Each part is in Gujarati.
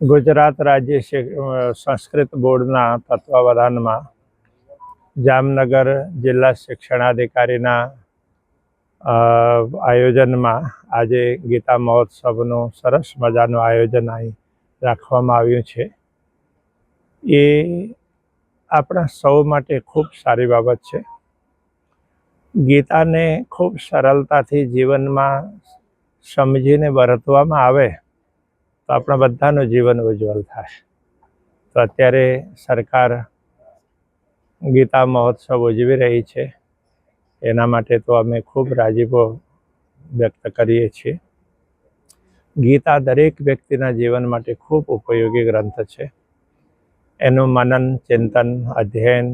ગુજરાત રાજ્ય સંસ્કૃત બોર્ડના તત્વાવધાનમાં જામનગર જિલ્લા શિક્ષણાધિકારીના આયોજનમાં આજે ગીતા મહોત્સવનું સરસ મજાનું આયોજન અહીં રાખવામાં આવ્યું છે. એ આપણા સૌ માટે ખૂબ સારી બાબત છે. ગીતાને ખૂબ સરળતાથી જીવનમાં સમજીને વર્તવામાં આવે તો આપણા બધાનું જીવન ઉજ્જવળ થાય તો અત્યારે સરકાર ગીતા મહોત્સવ ઉજવી રહી છે. એના માટે તો અમે ખૂબ રાજીપો વ્યક્ત કરીએ છીએ. ગીતા દરેક વ્યક્તિના જીવન માટે ખૂબ ઉપયોગી ગ્રંથ છે. એનું મનન, ચિંતન, અધ્યયન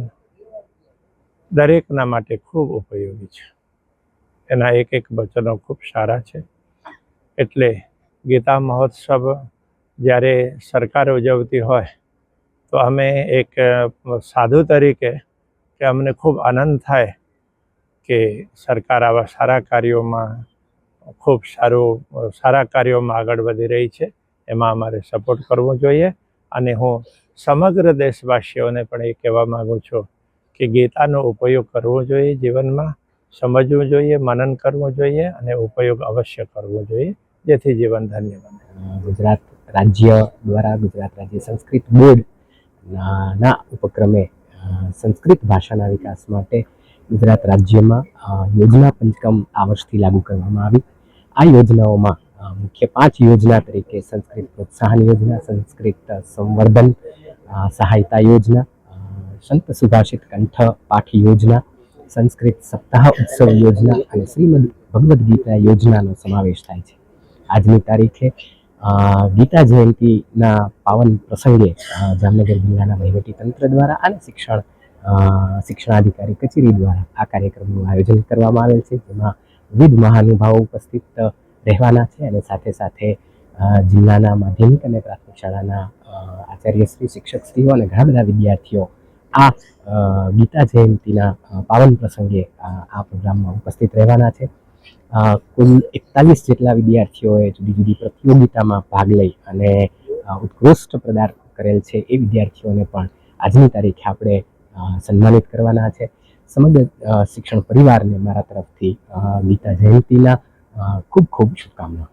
દરેકના માટે ખૂબ ઉપયોગી છે. એના એક એક વચનો ખૂબ સારા છે. એટલે ગીતા મહોત્સવ જ્યારે સરકાર ઉજવતી હોય, તો અમે એક સાધુ તરીકે કે અમને ખૂબ આનંદ થાય કે સરકાર આવા સારા કાર્યોમાં ખૂબ સારું સારા કાર્યોમાં આગળ વધી રહી છે. એમાં અમારે સપોર્ટ કરવો જોઈએ અને હું સમગ્ર દેશવાસીઓને પણ એ કહેવા માગું છું કે ગીતાનો ઉપયોગ કરવો જોઈએ જીવનમાં, સમજવું જોઈએ, મનન કરવું જોઈએ અને ઉપયોગ અવશ્ય કરવો જોઈએ. જેથી જીવન ધન્ય બને. ગુજરાત રાજ્ય દ્વારા ગુજરાત રાજ્ય સંસ્કૃત બોર્ડ ના ઉપક્રમે સંસ્કૃત ભાષાના વિકાસ માટે ગુજરાત રાજ્યમાં યોજના પંચકમ આ વર્ષથી લાગુ કરવામાં આવી. આ યોજનાઓમાં મુખ્ય પાંચ યોજના તરીકે સંસ્કૃત પ્રોત્સાહન યોજના, સંસ્કૃત સંવર્ધન સહાયતા યોજના સંત સુભાષિત કંઠ પાઠ યોજના, સંસ્કૃત સપ્તાહ ઉત્સવ યોજના અને શ્રીમદ ભગવદ્ ગીતા યોજનાનો સમાવેશ થાય છે. આજની તારીખે ગીતા જયંતિના પાવન પ્રસંગે જામનગર જિલ્લાના વહીવટી તંત્ર દ્વારા અને શિક્ષણ શિક્ષણાધિકારી કચેરી દ્વારા આ કાર્યક્રમનું આયોજન કરવામાં આવેલ છે જેમાં વિવિધ મહાનુભાવો ઉપસ્થિત રહેવાના છે અને સાથે સાથે જિલ્લાના માધ્યમિક અને પ્રાથમિક શાળાના અ, આચાર્યશ્રી શિક્ષકશ્રીઓ અને ઘણા બધા વિદ્યાર્થીઓ આ ગીતા જયંતિના પાવન પ્રસંગે આ પ્રોગ્રામમાં ઉપસ્થિત રહેવાના છે. કુલ એકતાલીસ જેટલા વિદ્યાર્થીઓએ જુદી જુદી પ્રતિયોગિતામાં ભાગ લઈ અને ઉત્કૃષ્ટ પ્રદાન કરેલ છે એ વિદ્યાર્થીઓને પણ આજની તારીખે આપણે સન્માનિત કરવાના છે. સમગ્ર શિક્ષણ પરિવારને મારા તરફથી ગીતા જયંતિના ખૂબ ખૂબ શુભકામનાઓ.